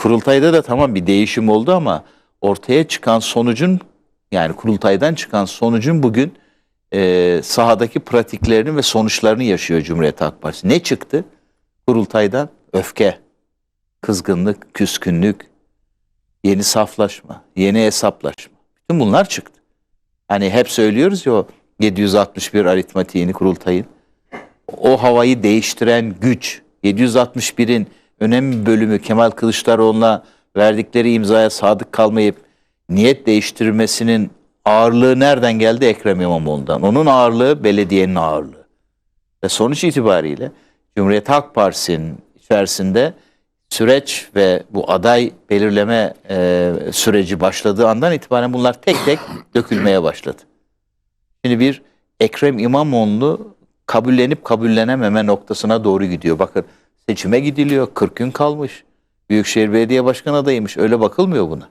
kurultayda da tamam bir değişim oldu ama ortaya çıkan sonucun yani kurultaydan çıkan sonucun bugün e, sahadaki pratiklerini ve sonuçlarını yaşıyor Cumhuriyet Halk Partisi. Ne çıktı? Kurultaydan öfke, kızgınlık, küskünlük, yeni saflaşma, yeni hesaplaşma. Bütün bunlar çıktı. Hani hep söylüyoruz ya o 761 aritmatiğini kurultayın. O havayı değiştiren güç 761'in önemli bölümü Kemal Kılıçdaroğlu'na verdikleri imzaya sadık kalmayıp niyet değiştirmesinin ağırlığı nereden geldi? Ekrem İmamoğlu'ndan. Onun ağırlığı belediyenin ağırlığı. Ve sonuç itibariyle Cumhuriyet Halk Partisi'nin içerisinde süreç ve bu aday belirleme e, süreci başladığı andan itibaren bunlar tek tek dökülmeye başladı. Şimdi bir Ekrem İmamoğlu kabullenip kabullenememe noktasına doğru gidiyor. Bakın seçime gidiliyor. 40 gün kalmış. Büyükşehir Belediye Başkanı adayıymış. Öyle bakılmıyor buna.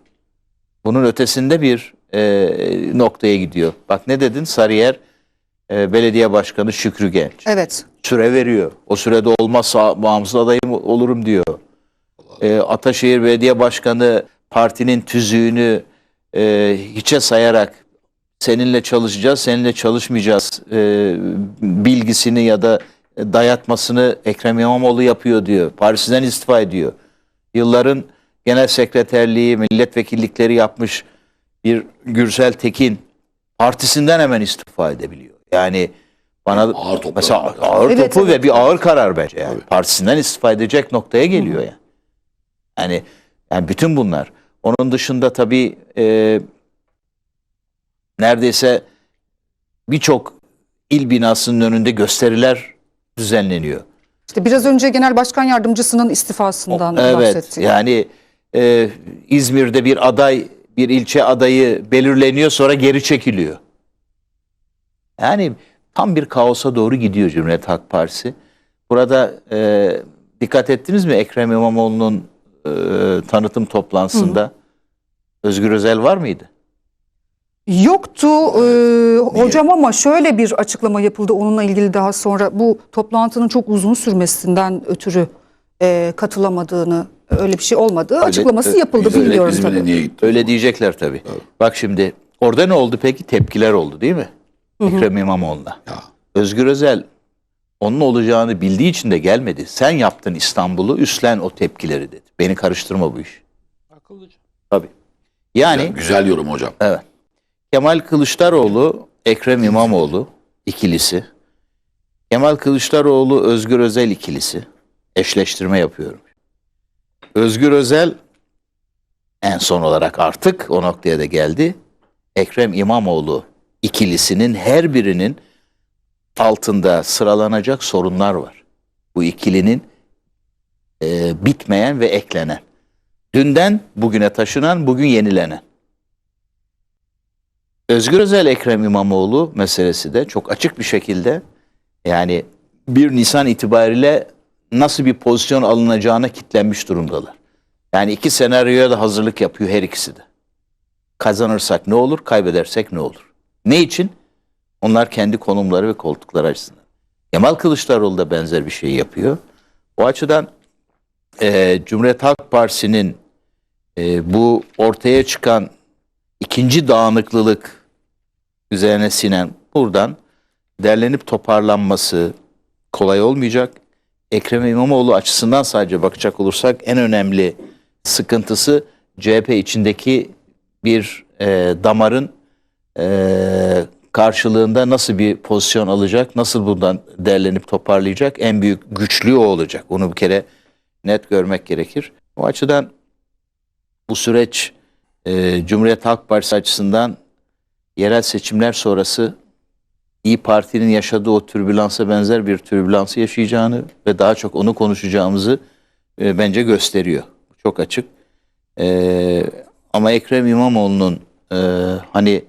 Bunun ötesinde bir e, noktaya gidiyor. Bak ne dedin? Sarıyer e, Belediye Başkanı Şükrü Genç. Evet. Süre veriyor. O sürede olmazsa bağımsız adayım olurum diyor. E, Ataşehir Belediye Başkanı partinin tüzüğünü e, hiçe sayarak seninle çalışacağız, seninle çalışmayacağız e, bilgisini ya da dayatmasını Ekrem İmamoğlu yapıyor diyor. Partisinden istifa ediyor. Yılların genel sekreterliği, milletvekillikleri yapmış bir Gürsel Tekin partisinden hemen istifa edebiliyor. Yani bana Ağır toplar. mesela ağır Evet, topu evet. ve bir ağır karar bence yani. Tabii. Partisinden istifa edecek noktaya geliyor yani. Yani yani bütün bunlar. Onun dışında tabii e, neredeyse birçok il binasının önünde gösteriler düzenleniyor. İşte biraz önce Genel Başkan Yardımcısının istifasından Evet bahsetti. yani e, İzmir'de bir aday bir ilçe adayı belirleniyor sonra geri çekiliyor. Yani tam bir kaosa doğru gidiyor Cumhuriyet Halk Partisi. Burada e, dikkat ettiniz mi Ekrem İmamoğlu'nun e, tanıtım toplantısında Özgür Özel var mıydı? Yoktu e, hocam ama şöyle bir açıklama yapıldı onunla ilgili daha sonra bu toplantının çok uzun sürmesinden ötürü e, katılamadığını öyle bir şey olmadı. Açıklaması yapıldı bilmiyorum İzmir'e tabii. niye gitti? Öyle diyecekler tabii. Bak şimdi orada ne oldu peki? Tepkiler oldu değil mi? Ekrem İmamoğlu'na. Özgür Özel onun olacağını bildiği için de gelmedi. Sen yaptın İstanbul'u üstlen o tepkileri dedi. Beni karıştırma bu iş. Akıllıca. Tabii. Yani Güzel, güzel yorum hocam. evet. Kemal Kılıçdaroğlu, Ekrem İmamoğlu ikilisi. Kemal Kılıçdaroğlu, Özgür Özel ikilisi. Eşleştirme yapıyorum. Özgür Özel en son olarak artık o noktaya da geldi. Ekrem İmamoğlu ikilisinin her birinin altında sıralanacak sorunlar var. Bu ikilinin e, bitmeyen ve eklenen. Dünden bugüne taşınan, bugün yenilenen. Özgür Özel Ekrem İmamoğlu meselesi de çok açık bir şekilde yani 1 Nisan itibariyle nasıl bir pozisyon alınacağına kitlenmiş durumdalar. Yani iki senaryoya da hazırlık yapıyor her ikisi de. Kazanırsak ne olur, kaybedersek ne olur? Ne için? Onlar kendi konumları ve koltukları açısından. Kemal Kılıçdaroğlu da benzer bir şey yapıyor. O açıdan e, Cumhuriyet Halk Partisi'nin e, bu ortaya çıkan ikinci dağınıklılık üzerine sinen buradan derlenip toparlanması kolay olmayacak. Ekrem İmamoğlu açısından sadece bakacak olursak en önemli sıkıntısı CHP içindeki bir e, damarın e, karşılığında nasıl bir pozisyon alacak, nasıl bundan derlenip toparlayacak en büyük güçlüğü o olacak. Onu bir kere net görmek gerekir. O açıdan bu süreç e, Cumhuriyet Halk Partisi açısından yerel seçimler sonrası İyi Parti'nin yaşadığı o türbülansa benzer bir türbülansı yaşayacağını ve daha çok onu konuşacağımızı e, bence gösteriyor. Çok açık. E, ama Ekrem İmamoğlu'nun e, hani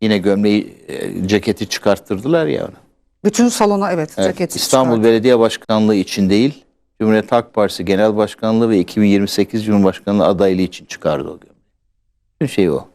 yine gömleği, e, ceketi çıkarttırdılar ya ona. Bütün salona evet, Evet, ceketi İstanbul çıkardı. Belediye Başkanlığı için değil, Cumhuriyet Halk Partisi Genel Başkanlığı ve 2028 Cumhurbaşkanlığı adaylığı için çıkardı o gömleği. Bütün şey o.